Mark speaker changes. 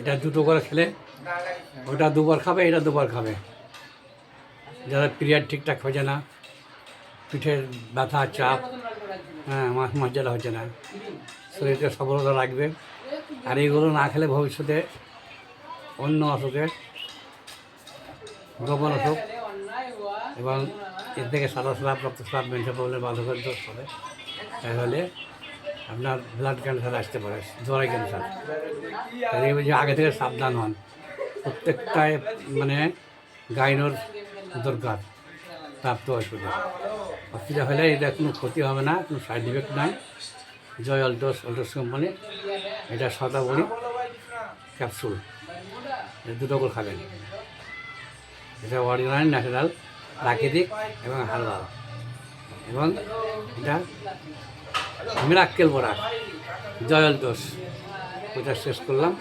Speaker 1: এটা দুটো করে খেলে, ওটা দুবার খাবে, এটা দুবার খাবে। যারা পিরিয়ড ঠিকঠাক হচ্ছে না, পিঠের ব্যথা, চাপ হ্যাঁ মাছ মজ্জাটা হচ্ছে না। শরীরকে সবলতা রাখবে। আর এইগুলো না খেলে ভবিষ্যতে অন্য অসুখের গোপন অসুখ এবং এর থেকে সাদা স্রাব রক্তস্রাব মেন্টাল প্রবলেম বাধকের দোষ হবে। তাহলে আপনার ব্লাড ক্যান্সার আসতে পারে, জরাই ক্যান্সার বলছি আগে থেকে সাবধান হন। প্রত্যেকটায় মানে গাইনোর দরকার, প্রাপ্ত ওষুধে অসুবিধা হলে এটা কোনো ক্ষতি হবে না, কোনো সাইড ইফেক্ট নাই। জয় অল্টোস অল্টোস কোম্পানি এটা শতাবরী ক্যাপসুল দুটো করে খাবেন। এটা অরিজিনাল ন্যাচারাল প্রাকৃতিক এবং হালবাল এবং এটা মিরাক্কেল বড়া জয়ল দোষ ওটা শেষ করলাম।